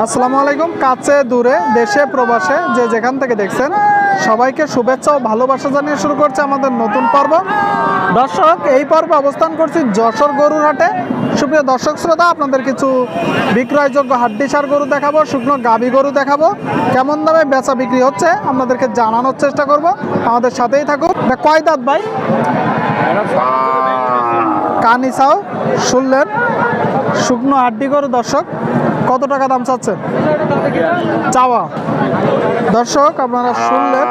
আসসালামু আলাইকুম। কাছে দূরে দেশে প্রবাসে যে যেখান থেকে দেখছেন সবাইকে শুভেচ্ছা ও ভালোবাসা জানিয়ে শুরু করছে আমাদের নতুন পর্ব। দর্শক এই পর্বে অবস্থান করছি যশোর গরুর হাটে সুপ্রিয় দর্শক শ্রোতা আপনাদের কিছু বিক্রয়যোগ্য হাড্ডিসার গরু দেখাবো শুকনো গাবি গরু দেখাবো। কেমন দামে বেচা বিক্রি হচ্ছে আপনাদেরকে জানানোর চেষ্টা করব। আমাদের সাথেই থাকুন। কয় দাঁত ভাই? কানিসাও শুনলেন। শুকনো হাড্ডি গরু দর্শক। কত টাকা দাম চাচ্ছেন? চাওয়া। দর্শক, আপনারা শুনলেন,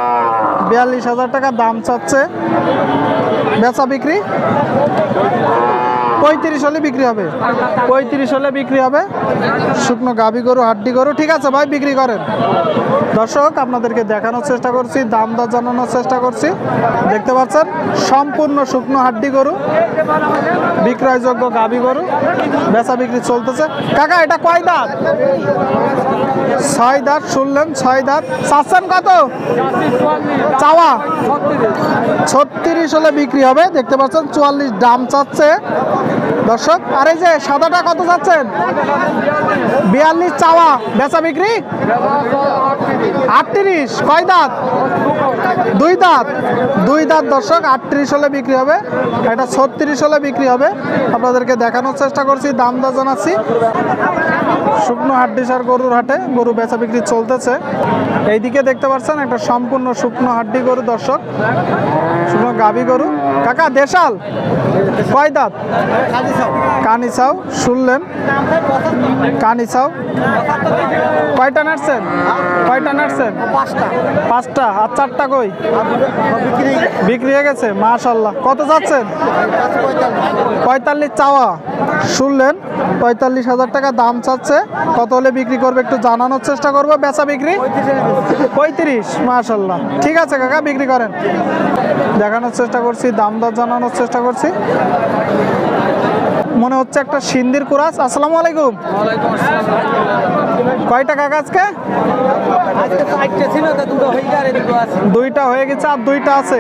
বিয়াল্লিশ হাজার টাকা দাম চাচ্ছে। বেচা বিক্রি? পঁয়ত্রিশ হলে বিক্রি হবে। পঁয়ত্রিশ হলে বিক্রি হবে। শুকনো গাভি গরু, হাড্ডি গরু, ঠিক আছে ভাই, বিক্রি করেন। দর্শক, আপনাদেরকে দেখানোর চেষ্টা করছি, দাম দর জানানোর চেষ্টা করছি। দেখতে পাচ্ছেন, সম্পূর্ণ শুকনো হাড্ডি গরু। বিক্রয়যোগ্য গাভি গরু। বেচা বিক্রি চলতেছে। কাকা, এটা কয় দাঁত? ছয় দাঁত, শুনলেন, ছয় দাঁত। চাচ্ছেন কত? চাওয়া। ছত্রিশ হলে বিক্রি হবে। দেখতে পাচ্ছেন, চুয়াল্লিশ দাম চাচ্ছে। দর্শক, আর এই যে সাদাটা কত চাচ্ছেন? বিয়াল্লিশ চাওয়া। বেচা বিক্রি? আটত্রিশ। কয় দাঁত? দুই দাঁত। দুই দাঁত দর্শক, আটত্রিশ হলে বিক্রি হবে। এটা ছত্রিশ হলে বিক্রি হবে। আপনাদেরকে দেখানোর চেষ্টা করছি দাম দর জানাচ্ছি। শুকনো হাড্ডিসার গরুর হাটে গরু বেচা বিক্রি চলতেছে। এইদিকে দেখতে পাচ্ছেন একটা সম্পূর্ণ শুকনো হাড্ডি গরু দর্শক। শুকনো গাভি গরু। কাকা দেশাল? কয় দাঁত? কানিসাও শুনলেন। কানিসাও কয়টা নাড়ছেন কয়টা নাড়ছেন পাঁচটা। আর চারটা কই? বিক্রি হয়ে গেছে। মাশাল্লাহ কত যাচ্ছেন? পঁয়তাল্লিশ চাওয়া। শুনলেন? পঁয়তাল্লিশ হাজার টাকা দাম চাচ্ছে। কত হলে বিক্রি করবে একটু জানানোর চেষ্টা করব। বেচা বিক্রি? পঁয়ত্রিশ। মাশাল্লাহ ঠিক আছে কাকা বিক্রি করেন। দেখানোর চেষ্টা করছি দাম দর জানানোর চেষ্টা করছি। মনে হচ্ছে একটা সিন্দির কুরাস। আসসালামু আলাইকুম। কয়টা কাকা আজকে? দুইটা হয়ে গেছে আর দুইটা আছে।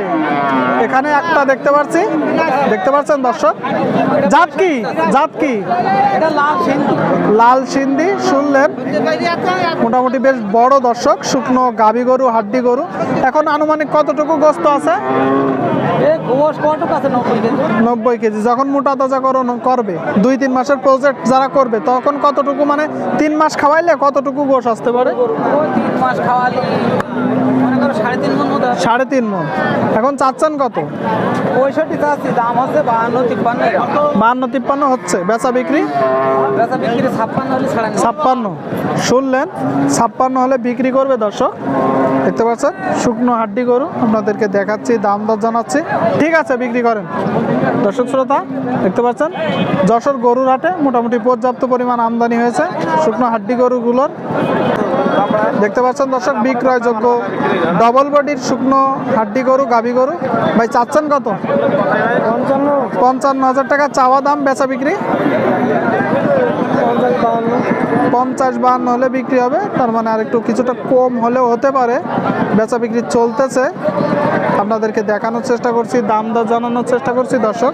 এখানে একটা দেখতে পাচ্ছি দেখতে পাচ্ছেন দর্শক? জাত কি? জাত কি? লাল সিন্ধি শুনলেন। মোটামুটি বেশ বড় দর্শক শুকনো গাভী গরু হাড্ডি গরু। এখন আনুমানিক কতটুকু গোস্ত আছে? নব্বই কেজি। যখন মোটা তাজা করো করবে দুই তিন মাসের প্রজেক্ট যারা করবে তখন কতটুকু মানে তিন মাস খাওয়াইলে কতটুকু গোশ আসতে পারে? সাড়ে তিন মন এখন চাচ্ছেন কত? পঁয়ষট্টি চাচ্ছি দাম হচ্ছে বাহান্ন তিপ্পান্ন বান্ন তিপ্পান্ন হচ্ছে। বেচা বিক্রি? বেচা বিক্রি ছাপ্পান্ন হলে ছাপ্পান্ন। শুনলেন? ছাপ্পান্ন হলে বিক্রি করবে দর্শক? দেখতে পাচ্ছেন? শুকনো হাড্ডি গরু, আপনাদেরকে দেখাচ্ছি, দাম দর জানাচ্ছি। ঠিক আছে, বিক্রি করেন। দর্শক শ্রোতা, দেখতে পাচ্ছেন? যশোর গরুর হাটে মোটামুটি পর্যাপ্ত পরিমাণ আমদানি হয়েছে শুকনো হাড্ডি গরুগুলোর। দেখতে পাচ্ছেন দর্শক, বিক্রয়যোগ্য ডবল বডির শুকনো হাড্ডি গরু, গাভী গরু। ভাই, চাচ্ছেন কত? পঞ্চান্ন হাজার টাকা। চাওয়া দাম, বেচা বিক্রি? পঞ্চাশ বাহান্ন হলে বিক্রি হবে, তার মানে আর একটু কিছুটা কম হলেও হতে পারে। বেচা বিক্রি চলতেছে। আপনাদেরকে দেখানোর চেষ্টা করছি, দাম দর জানানোর চেষ্টা করছি, দর্শক।